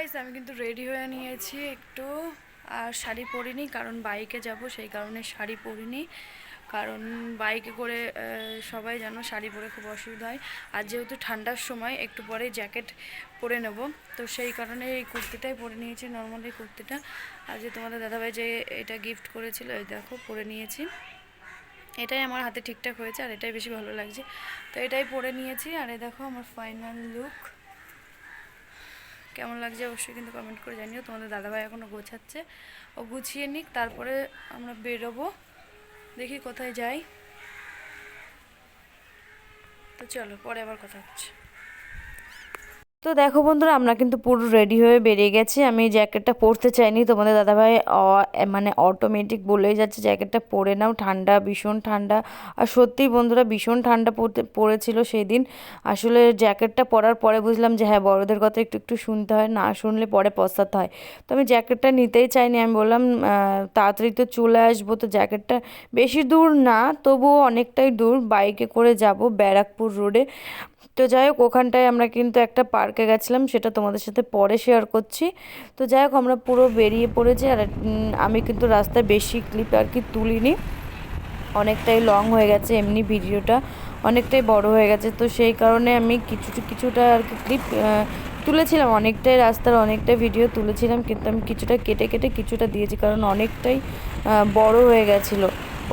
Guys আমি কিন্তু ready হয়ে নিয়েছি একটু। আর শাড়ি পরিনি, কারণ বাইকে যাব, সেই কারণে শাড়ি পরিনি। কারণ বাইকে করে সবাই যেন শাড়ি পরে খুব অসুবিধা হয়। আর যেহেতু ঠান্ডার সময়, একটু পরে জ্যাকেট পরে নেব। তো সেই কারণে এই কুর্তিটাই পরে নিয়েছি নর্মালি কুর্তিটা। আর যে তোমাদের দাদাভাই যে এটা গিফট করেছিল, এই দেখো, পরে নিয়েছি। এটাই আমার হাতে ঠিকঠাক হয়েছে, আর এটাই বেশি ভালো লাগছে। তো এটাই পরে নিয়েছি, আর এই দেখো আমার ফাইনাল লুক কেমন লাগছে অবশ্যই কিন্তু কমেন্ট করে জানিও। তোমাদের দাদাভাই এখনও গোছাচ্ছে। ও গুছিয়ে নিক, তারপরে আমরা বেরোবো। দেখি কোথায় যাই। তো চলো, পরে আবার কথা হচ্ছে। তো দেখো বন্ধুরা, আমরা কিন্তু পুরো রেডি হয়ে বেরিয়ে গেছি। আমি জ্যাকেটটা পরতে চাইনি। তোমাদের দাদাভাই মানে অটোমেটিক বলেই যাচ্ছে জ্যাকেটটা পরে নাও। ঠান্ডা, ভীষণ ঠান্ডা। আর সত্যিই বন্ধুরা, ভীষণ ঠান্ডা পড়তে, পড়েছিল সেই দিন আসলে জ্যাকেটটা পরার পরে বুঝলাম যে হ্যাঁ বড়দের কথা একটু একটু শুনতে হয়। না শুনলে পরে পস্তাতে হয়। তো আমি জ্যাকেটটা নিতেই চাইনি। আমি বললাম তাড়াতাড়ি তো চলে আসব। তো জ্যাকেটটা বেশি দূর না, তবুও অনেকটাই দূর। বাইকে করে যাব, ব্যারাকপুর রোডে তো যাই হোক, ওখানটায় আমরা কিন্তু একটা পার্কে গেছিলাম, সেটা তোমাদের সাথে পরে শেয়ার করছি। তো যাই হোক, আমরা পুরো বেরিয়ে পড়েছি আর আমি কিন্তু রাস্তায় বেশি ক্লিপ আর কি তুলিনি। অনেকটাই লং হয়ে গেছে এমনি ভিডিওটা, অনেকটাই বড় হয়ে গেছে। তো সেই কারণে আমি কিছু, কিছুটা আর কি ক্লিপ তুলেছিলাম। অনেকটাই রাস্তার অনেকটাই ভিডিও তুলেছিলাম, কিন্তু আমি কিছুটা কেটে কেটে কিছুটা দিয়েছি, কারণ অনেকটাই বড় হয়ে গেছিল।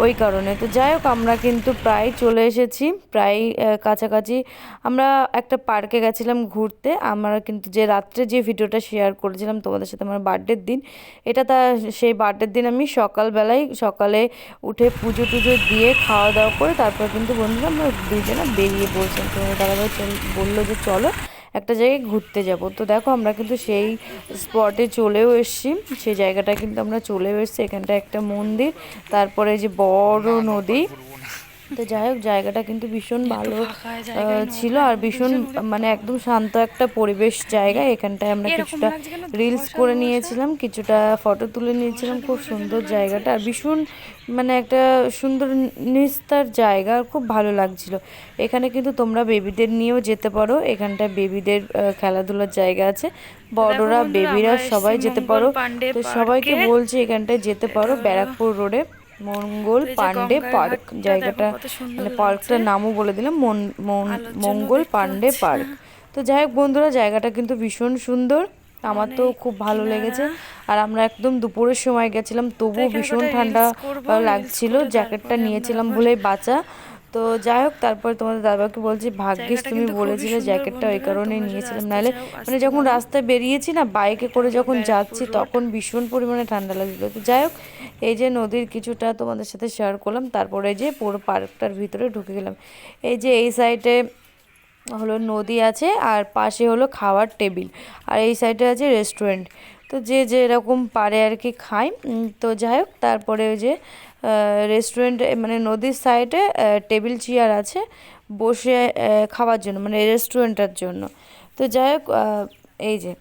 ওই কারণে। তো যাই হোক, আমরা কিন্তু প্রায় চলে এসেছি, প্রায় কাছাকাছি। আমরা একটা পার্কে গেছিলাম ঘুরতে। আমরা কিন্তু যে রাত্রে যে ভিডিওটা শেয়ার করেছিলাম তোমাদের সাথে আমার বার্থডের দিন, এটা তা সেই বার্থডের দিন আমি সকালবেলায়, সকালে উঠে পুজো টুজো দিয়ে খাওয়া দাওয়া করে তারপর কিন্তু বন্ধুরা আমরা দুজনে বেরিয়ে পড়ছিলাম। তো দাদাভাই বলল যে চলো একটা জায়গায় ঘুরতে যাব। তো দেখো আমরা কিন্তু সেই স্পটে চলেও এসেছি। সেই জায়গাটা কিন্তু আমরা চলেও এসেছি। এখানটা একটা মন্দির, তারপরে যে বড় নদী। তো যাই হোক জায়গাটা কিন্তু ভীষণ ভালো ছিল আর ভীষণ মানে একদম শান্ত একটা পরিবেশ জায়গা এখানটায় আমরা কিছুটা রিলস করে নিয়েছিলাম কিছুটা ফটো তুলে নিয়েছিলাম খুব সুন্দর জায়গাটা আর ভীষণ মানে একটা সুন্দর নিস্তার জায়গা খুব ভালো লাগছিল। এখানে কিন্তু তোমরা বেবিদের নিয়েও যেতে পারো এখানটায় বেবিদের খেলাধুলার জায়গা আছে। বড়রা বেবিরা সবাই যেতে পারো। তো সবাইকে। বলছি এখানটায় যেতে পারো ব্যারাকপুর রোডে মঙ্গল পান্ডে পার্ক জায়গাটা মানে পার্কটার নামও বলে দিলাম মঙ্গল পান্ডে পার্ক। তো যাই হোক বন্ধুরা জায়গাটা কিন্তু ভীষণ সুন্দর। আমার তো খুব ভালো লেগেছে। আর আমরা একদম দুপুরের সময় গেছিলাম তবুও ভীষণ ঠান্ডা লাগছিল। জ্যাকেটটা নিয়েছিলাম বলেই বাঁচা। তো যাই হোক তারপরে তোমাদের দাদাকে বলছি ভাগ্যিস তুমি বলেছিলে জ্যাকেটটা ওই তোমরা নিয়েছিলাম নাহলে মানে যখন রাস্তায় বেরিয়েছি না বাইকে করে যখন যাচ্ছি তখন ভীষণ পরিমাণে ঠান্ডা লাগছিল। তো যাই হোক এই যে নদীর কিছুটা তোমাদের সাথে শেয়ার করলাম তারপরে যে পুরো পার্কটার ভিতরে ঢুকে গেলাম। এই যে এই সাইডে হলো নদী আছে আর পাশে হলো খাওয়ার টেবিল আর এই সাইডে আছে রেস্টুরেন্ট তো যে যেরকম পারে আর কি খায় তো যাই হোক তারপরে ওই যে রেস্টুরেন্ট মানে নদীর সাইডে টেবিল চেয়ার আছে, বসে খাওয়ার জন্য মানে রেস্টুরেন্টের জন্য। তো যাই হোক এই যে,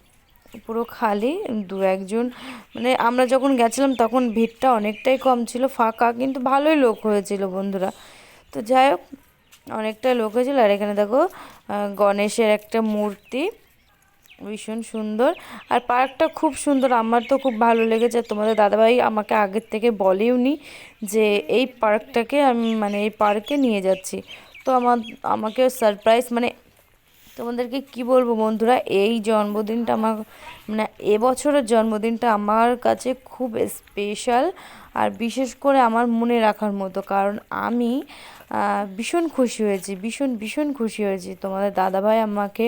পুরো খালি, দু একজন মানে আমরা যখন গেছিলাম তখন ভিড়টা অনেকটাই কম ছিল, ফাঁকা, কিন্তু ভালোই লোক হয়েছিল বন্ধুরা। তো যাই হোক, অনেকটা লোক হয়েছিল, আর এখানে দেখো গণেশের একটা মূর্তি। ভীষণ সুন্দর। আর পার্কটা খুব সুন্দর, আমার তো খুব ভালো লেগেছে। তোমাদের দাদাভাই আমাকে আগের থেকে বলেওনি যে এই পার্কটাকে আমি মানে এই পার্কে নিয়ে যাচ্ছি। তো আমার, আমাকে সারপ্রাইজ মানে তোমাদেরকে কি বলব বন্ধুরা, এই জন্মদিনটা আমার মানে এবছরের জন্মদিনটা আমার কাছে খুব স্পেশাল আর বিশেষ করে আমার মনে রাখার মতো, কারণ আমি ভীষণ খুশি হয়েছি, ভীষণ ভীষণ খুশি হয়েছি। তোমাদের দাদাভাই আমাকে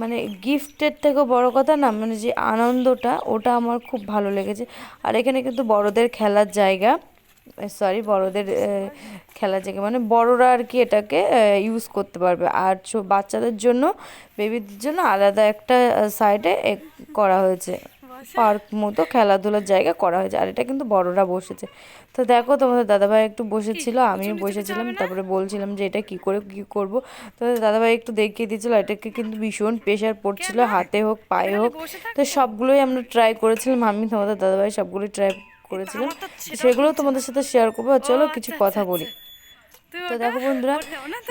মানে গিফটের থেকেও বড় কথা না মানে যে আনন্দটা, ওটা আমার খুব ভালো লেগেছে। আর এখানে কিন্তু বড়দের খেলার জায়গা সরি বড়দের খেলার জায়গা মানে বড়রা আর কি এটাকে ইউজ করতে পারবে। আর বাচ্চাদের জন্য বেবিদের জন্য আলাদা একটা সাইডে করা হয়েছে। পার্ক মতো খেলাধুলার জায়গা করা হয়েছে। আর এটা কিন্তু বড়রা বসেছে। তো দেখো তোমাদের দাদাভাই একটু বসেছিল আমিও বসেছিলাম তারপরে বলছিলাম যে এটা কি করে কি করব? তো দাদাভাই একটু দেখিয়ে দিয়েছিল এটাকে কিন্তু ভীষণ প্রেশার পড়ছিল হাতে হোক পায়ে হোক। তো সবগুলোই আমরা ট্রাই করেছিলাম আমি তোমাদের দাদাভাই সবগুলোই ট্রাই করেছিলাম। সেগুলো তোমাদের সাথে শেয়ার করব। আর চলো কিছু কথা বলি। তুই তো দেখো বন্ধুরা?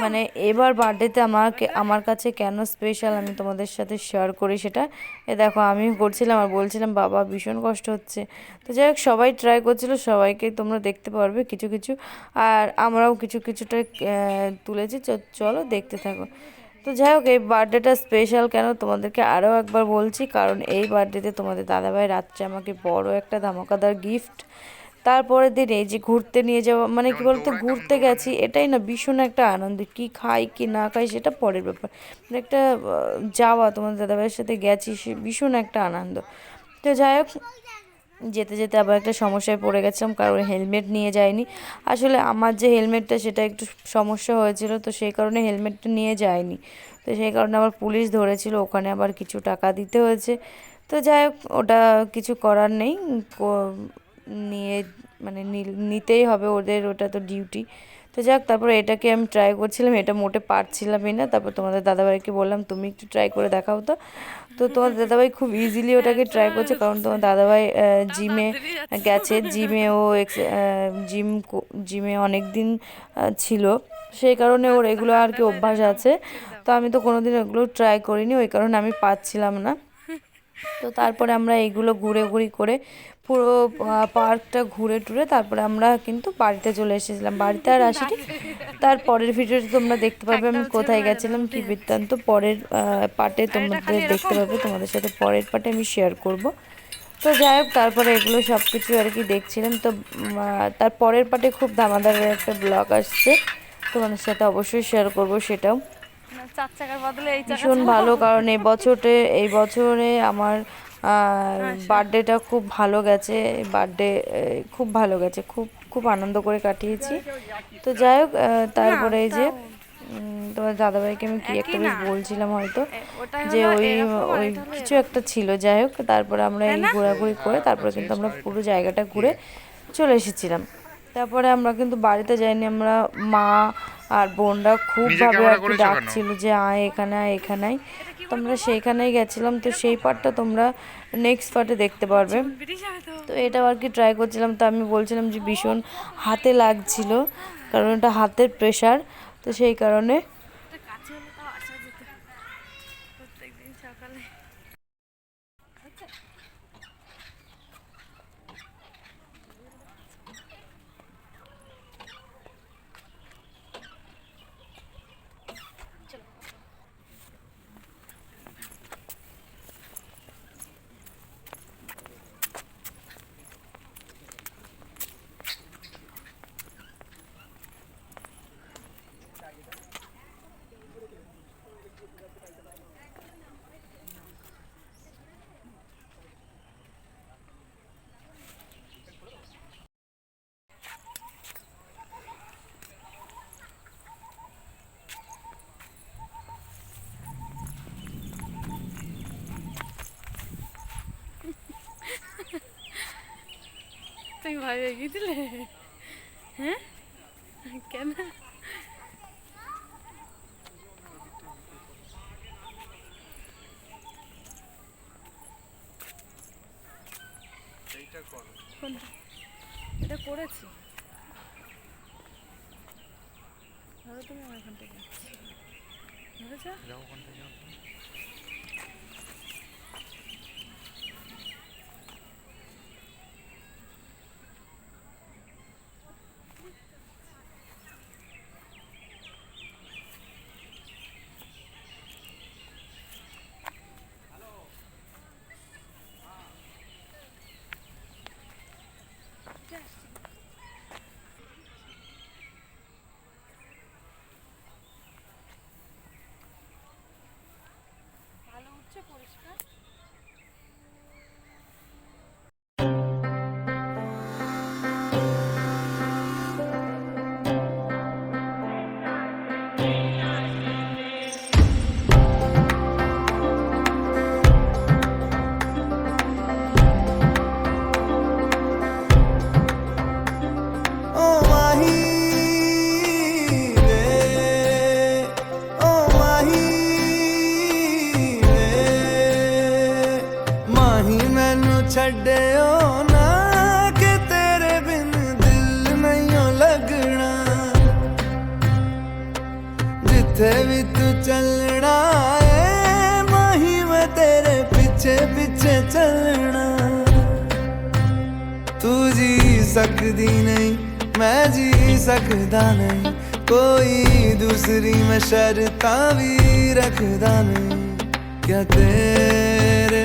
মানে এবার বার্থডেতে আমাকে আমার কাছে কেন স্পেশাল আমি তোমাদের সাথে শেয়ার করি সেটা? এ দেখো আমি করছিলাম আর বলছিলাম বাবা ভীষণ কষ্ট হচ্ছে। তো যাই হোক সবাই ট্রাই করছিল সবাইকে তোমরা দেখতে পারবে কিছু কিছু। আর আমরাও কিছু কিছুটা তুলেছি। চলো দেখতে থাকো। তো যাই হোক এই বার্থডেটা স্পেশাল কেন তোমাদেরকে আরও একবার বলছি কারণ এই বার্থডেতে তোমাদের দাদাভাই রাত্রে আমাকে বড় একটা ধামাকাদার গিফট তারপরের দিন এই যে ঘুরতে নিয়ে যাওয়া মানে কি বলতো ঘুরতে গেছি এটাই না ভীষণ একটা আনন্দ কি খাই কি না খাই সেটা পরের ব্যাপার। মানে একটা যাওয়া তোমাদের দাদাভাইয়ের সাথে গেছি সে ভীষণ একটা আনন্দ। তো যাই হোক যেতে যেতে আবার একটা সমস্যায় পড়ে গেছিলাম কারণ হেলমেট নিয়ে যায়নি আসলে আমার যে হেলমেটটা সেটা একটু সমস্যা হয়েছিল তো সেই কারণে হেলমেটটা নিয়ে যায়নি তো সেই কারণে আবার পুলিশ ধরেছিল ওখানে আবার কিছু টাকা দিতে হয়েছে। তো যাই হোক ওটা কিছু করার নেই নিয়ে মানে নিতেই হবে ওদের, ওটা তো ডিউটি তো যাক, তারপর এটাকে আমি ট্রাই করছিলাম, এটা মোটে পারছিলামই না। তারপর তোমাদের দাদাভাইকে বললাম, তুমি একটু ট্রাই করে দেখাও তো। তো তোমার দাদাভাই খুব ইজিলি ওটাকে ট্রাই করছে, কারণ তোমার দাদাভাই জিমে গেছে। জিমে ও জিম জিমে অনেক দিন ছিল। সেই কারণে ওর এগুলো আর কি অভ্যাস আছে। তো আমি তো কোনোদিন এগুলো ট্রাই করিনি, ওই কারণে আমি পাচ্ছিলাম না। তো তারপরে আমরা এইগুলো ঘুরে ঘুরি করে পুরো পার্কটা ঘুরে টুরে তারপরে আমরা কিন্তু বাড়িতে চলে এসেছিলাম। বাড়িতে আর আসিনি। তার পরের ভিডিওতে তোমরা দেখতে পাবে আমি কোথায় গেছিলাম কি বৃত্তান্ত। পরের পার্টে তোমাদের দেখতে পাবে তোমাদের সাথে পরের পার্টে আমি শেয়ার করব। তো যাই হোক তারপরে এগুলো সব কিছু আর কি দেখছিলাম। তো তার পরের পার্টে খুব দামাদারের একটা ব্লগ আসছে। তোমাদের সাথে অবশ্যই শেয়ার করব সেটাও। ভীষণ ভালো কারণ এই বছরে এই বছরে আমার বার্থডেটা খুব ভালো গেছে বার্থডে খুব ভালো গেছে খুব খুব আনন্দ করে কাটিয়েছি। তো যাই হোক তারপরে এই যে তোমার দাদাভাইকে আমি কি একটা বেশ বলছিলাম হয়তো যে ওই ওই কিছু একটা ছিল। যাই হোক তারপরে আমরা এই ঘোরাঘুরি করে তারপরে কিন্তু আমরা পুরো জায়গাটা ঘুরে চলে এসেছিলাম। তারপরে আমরা কিন্তু বাড়িতে যাইনি আমরা মা আর বোনরা খুব ভাবে আর কি ডাকছিল যে আয় এখানে আয় এখানে। আয় তো আমরা সেইখানেই গেছিলাম তো সেই পার্টটা তোমরা নেক্সট পার্টে দেখতে পারবে। তো তো এটাও আর কি ট্রাই করছিলাম তো আমি বলছিলাম যে ভীষণ হাতে লাগছিল কারণ এটা হাতের প্রেশার তো সেই কারণে এটা কাছে হলে তাও আসা যেত প্রত্যেকদিন সকালে তুমি ভয় পেয়ে গেছিলে হ্যাঁ? কেন? এটা করেছি। ধরো তুমি আমার এখান থেকে। ধরেছো? सकती नहीं, मैं जी सकता नहीं। कोई दूसरी मैं शर्ता भी रखदा नहीं। क्या तेरे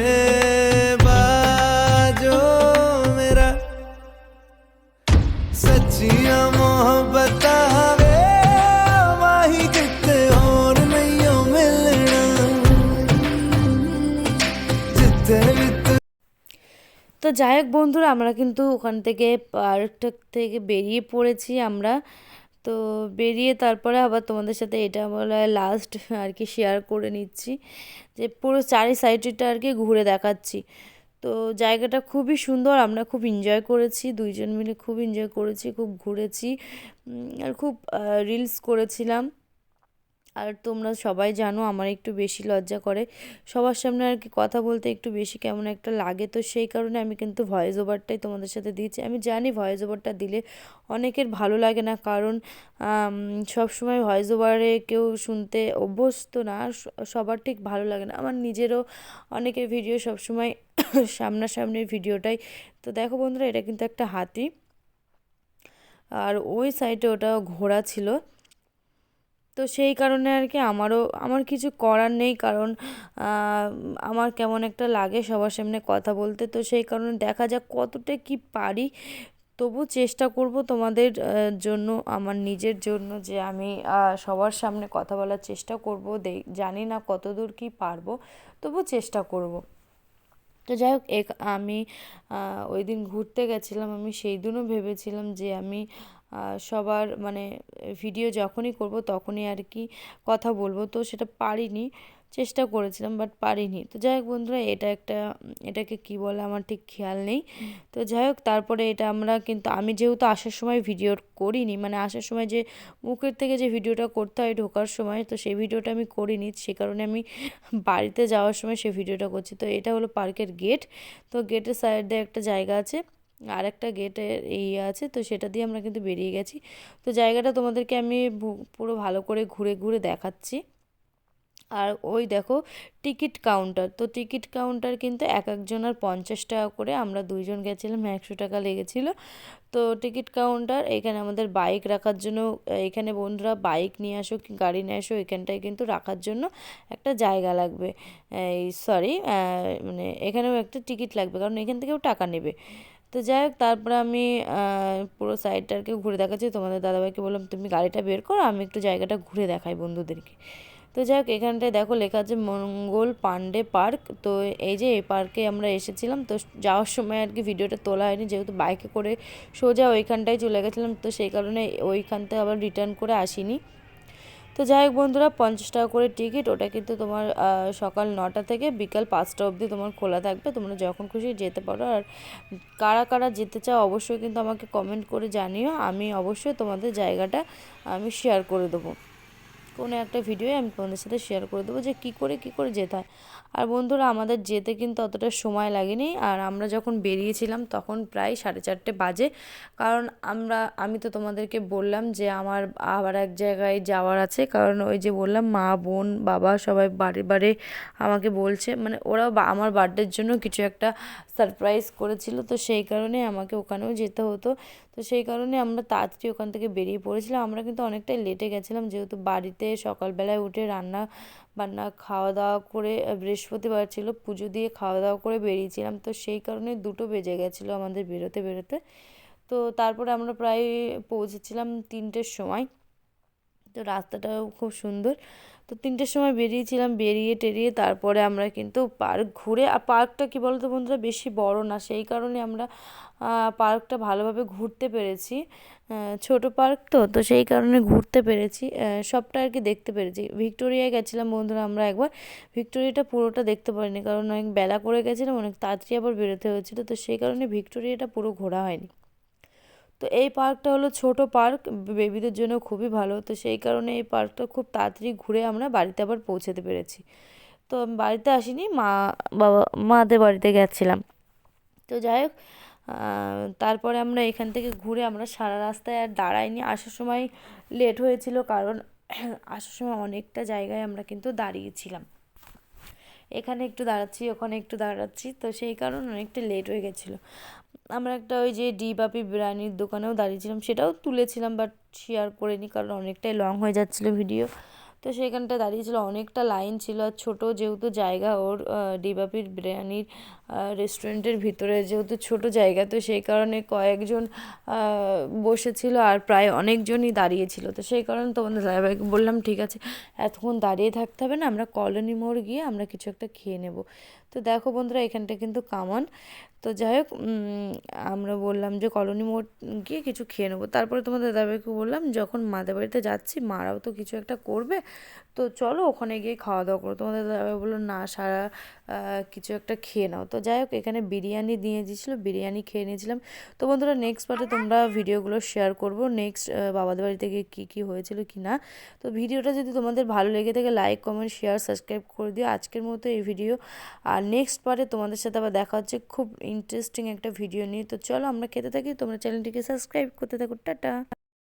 बाजो मेरा सच्चिया मोहब्बत তো যাই হোক বন্ধুরা, আমরা কিন্তু ওখান থেকে পার্কটা থেকে বেরিয়ে পড়েছি আমরা। তো বেরিয়ে তারপরে আবার তোমাদের সাথে এটা বলা লাস্ট আর কি শেয়ার করে নিচ্ছি। যে পুরো চারি সাইডটা আর কি ঘুরে দেখাচ্ছি। তো জায়গাটা খুবই সুন্দর, আমরা খুব এনজয় করেছি, দুইজন মিলে খুব এনজয় করেছি, খুব ঘুরেছি আর খুব রিলস করেছিলাম। আর তোমরা সবাই জানো আমার একটু বেশি লজ্জা করে। সবার সামনে আর কি কথা বলতে একটু বেশি কেমন একটা লাগে। তো সেই কারণে আমি কিন্তু ভয়েস ওভারটাই তোমাদের সাথে দিয়েছি। আমি জানি ভয়েস ওভারটা দিলে অনেকের ভালো লাগে না। কারণ সব সময় ভয়েস ওভারে কেউ শুনতে অভ্যস্ত না। সবার ঠিক ভালো লাগে না। আমার নিজেরও অনেকের ভিডিও সবসময় সামনাসামনির ভিডিওটাই তো দেখো বন্ধুরা, এটা কিন্তু একটা হাতি। আর ওই সাইডে ওটা ঘোড়া ছিল। তো সেই কারণে আর কি আমারও, আমার কিছু করার নেই কারণ আমার কেমন একটা লাগে সবার সামনে কথা বলতে। তো সেই কারণে দেখা যাক কতটা কি পারি। তবু চেষ্টা করব তোমাদের জন্য, আমার নিজের জন্য যে আমি সবার সামনে কথা বলার চেষ্টা করব। জানি না কতদূর কি পারব, তবু চেষ্টা করব। তো যাই হোক, এক, আমি ওই দিন ঘুরতে গেছিলাম, আমি সেই দিনও ভেবেছিলাম যে আমি সবার মানে ভিডিও যখনই করব তখনই আর কি কথা বলব। তো সেটা পারিনি, চেষ্টা করেছিলাম বাট পারিনি। তো যাই হোক বন্ধুরা, এটা একটা, এটাকে কি বলে আমার ঠিক খেয়াল নেই। তো যাই হোক, তারপরে এটা আমরা কিন্তু, আমি যেহেতু আসার সময় ভিডিও করিনি মানে আসার সময় যে মুখের থেকে যে ভিডিওটা করতে হয় ঢোকার সময়, তো সেই ভিডিওটা আমি করিনি। সে কারণে আমি বাড়িতে যাওয়ার সময় সেই ভিডিওটা করছি। তো এটা হলো পার্কের গেট তো গেটের সাইডে একটা জায়গা আছে। আর একটা গেটের ইয়ে আছে, তো সেটা দিয়ে আমরা কিন্তু বেরিয়ে গেছি। তো জায়গাটা তোমাদেরকে আমি পুরো ভালো করে ঘুরে ঘুরে দেখাচ্ছি। আর ওই দেখো টিকিট কাউন্টার তো টিকিট কাউন্টার কিন্তু এক একজনের পঞ্চাশ টাকা করে, আমরা দুইজন গেছিলাম, একশো টাকা লেগেছিল। তো টিকিট কাউন্টার এখানে আমাদের বাইক রাখার জন্য, এখানে বন্ধুরা বাইক নিয়ে আসো কি গাড়ি নিয়ে আসো, এখানটায় কিন্তু রাখার জন্য একটা জায়গা লাগবে। এই সরি মানে এখানেও একটা টিকিট লাগবে, কারণ এখান থেকেও টাকা নেবে। তো যাই হোক, তারপরে আমি পুরো সাইডটাকে ঘুরে দেখাচ্ছি। তোমাদের দাদাভাইকে বললাম, তুমি গাড়িটা বের করো, আমি একটু জায়গাটা ঘুরে দেখাই বন্ধুদেরকে। তো যাই হোক, এখানটায় দেখো লেখা আছে মঙ্গল পান্ডে পার্ক। তো এই যে এই পার্কে আমরা এসেছিলাম, তো যাওয়ার সময় আর কি ভিডিওটা তোলা হয়নি, যেহেতু বাইকে করে সোজা ওইখানটায় চলে গেছিলাম, তো সেই কারণে ওইখান থেকে আবার রিটার্ন করে আসিনি। তো যাই হোক বন্ধুরা, পঞ্চাশ টাকা করে টিকিট ওটা কিন্তু তোমার সকাল নটা থেকে বিকাল পাঁচটা অবধি তোমার খোলা থাকবে। তোমরা যখন খুশি যেতে পারো। আর কারা কারা যেতে চাও অবশ্যই কিন্তু আমাকে কমেন্ট করে জানিও। আমি অবশ্যই তোমাদের জায়গাটা আমি শেয়ার করে দেবো। কোনো একটা ভিডিও আমি তোমাদের সাথে শেয়ার করে দেবো যে কী করে কী করে যেতে হয়। আর বন্ধুরা, আমাদের যেতে কিন্তু অতটা সময় লাগেনি। আর আমরা যখন বেরিয়েছিলাম, তখন প্রায় সাড়ে চারটে বাজে। কারণ আমরা, আমি তো তোমাদেরকে বললাম যে আমার আবার এক জায়গায় যাওয়ার আছে। কারণ ওই যে বললাম, মা, বোন, বাবা সবাই বারে বারে আমাকে বলছে। মানে ওরাও বা- আমার বার্থডের জন্য কিছু একটা সারপ্রাইজ করেছিল। তো সেই কারণে আমাকে ওখানেও যেতে হতো। তো সেই কারণে আমরা তাড়াতাড়ি ওখান থেকে বেরিয়ে পড়েছিলাম। আমরা কিন্তু অনেকটাই লেটে গেছিলাম, যেহেতু বাড়িতে সকালবেলায় উঠে রান্না বান্না খাওয়া দাওয়া করে বৃহস্পতিবার ছিল, পুজো দিয়ে খাওয়া দাওয়া করে বেরিয়েছিলাম। তো সেই কারণে দুটো বেজে গেছিল আমাদের বেরোতে বেরোতে। তো তারপরে আমরা প্রায় পৌঁছেছিলাম তিনটের সময়। তো রাস্তাটাও খুব সুন্দর। তো তিনটের সময় বেরিয়েছিলাম, বেরিয়ে টেরিয়ে তারপরে আমরা কিন্তু পার্ক ঘুরে, আর পার্কটা কী বলতো বন্ধুরা বেশি বড় না, সেই কারণে আমরা পার্কটা ভালোভাবে ঘুরতে পেরেছি। ছোট পার্ক তো তো সেই কারণে ঘুরতে পেরেছি। সবটা আর কি দেখতে পেরেছি। ভিক্টোরিয়ায় গেছিলাম বন্ধুরা আমরা একবার। ভিক্টোরিয়াটা পুরোটা দেখতে পারিনি, কারণ অনেক বেলা করে গেছিলাম, অনেক তাড়াতাড়ি আবার বেরোতে হয়েছিল, তো সেই কারণে ভিক্টোরিয়াটা পুরো ঘোরা হয়নি। তো এই পার্কটা হলো ছোট পার্ক, বেবিদের জন্য খুবই ভালো। তো সেই কারণে এই পার্কটা খুব তাড়াতাড়ি ঘুরে আমরা বাড়িতে আবার পৌঁছাতে পেরেছি। তো আমি বাড়িতে আসিনি, মা, বাবা, মাদের বাড়িতে গেছিলাম। তো যাই হোক তারপরে আমরা এখান থেকে ঘুরে আমরা সারা রাস্তায় আর দাঁড়াইনি। আসার সময় লেট হয়েছিল কারণ আসার সময় অনেকটা জায়গায় আমরা কিন্তু দাঁড়িয়েছিলাম। এখানে একটু দাঁড়াচ্ছি, ওখানে একটু দাঁড়াচ্ছি, তো সেই কারণে অনেকটা লেট হয়ে গেছিল। আমরা একটা ওই যে ডি বাপি বিরিয়ানির দোকানেও দাঁড়িয়েছিলাম, সেটাও তুলেছিলাম বাট শেয়ার করিনি কারণ অনেকটাই লং হয়ে যাচ্ছিল ভিডিও তো সেখানটা দাঁড়িয়েছিল, অনেকটা লাইন ছিল আর ছোটো যেহেতু জায়গা ওর ডিবাপির বিরিয়ানির রেস্টুরেন্টের ভিতরে যেহেতু ছোট জায়গা, তো সেই কারণে কয়েকজন বসেছিল আর প্রায় অনেকজনই দাঁড়িয়েছিল। তো সেই কারণে তোমাদের দাদাভাইকে বললাম, ঠিক আছে, এতক্ষণ দাঁড়িয়ে থাকতে হবে না, আমরা কলোনি মোড় গিয়ে আমরা কিছু একটা খেয়ে নেব। তো দেখো বন্ধুরা, এখানটা কিন্তু কামান। তো যাই হোক আমরা বললাম যে কলোনি মোড় গিয়ে কিছু খেয়ে নেব। তারপরে তোমাদের দাদাভাইকে বললাম, যখন মাদের বাড়িতে যাচ্ছি, মারাও তো কিছু একটা করবে। তো চলো ওখানে গিয়ে খাওয়া দাওয়া করো। তোমাদের দাদাভাই বলল, না, সারা কিছু একটা খেয়ে নাও। তো যাই হোক, এখানে বিরিয়ানি দিয়ে দিয়েছিলো, বিরিয়ানি খেয়ে নিয়েছিলাম। তো বন্ধুরা নেক্সট পার্টে তোমরা ভিডিওগুলো শেয়ার করব। নেক্সট বাবাদের বাড়ি থেকে কী কী হয়েছিল কি না। তো ভিডিওটা যদি তোমাদের ভালো লেগে থাকে লাইক কমেন্ট শেয়ার সাবস্ক্রাইব করে দিও। আজকের মতো এই ভিডিও আর নেক্সট পার্টে তোমাদের সাথে আবার দেখা হচ্ছে খুব ইন্টারেস্টিং একটা ভিডিও নিয়ে। তো চলো, আমরা খেতে থাকি। তোমরা চ্যানেলটিকে সাবস্ক্রাইব করতে থাকো। টাটা।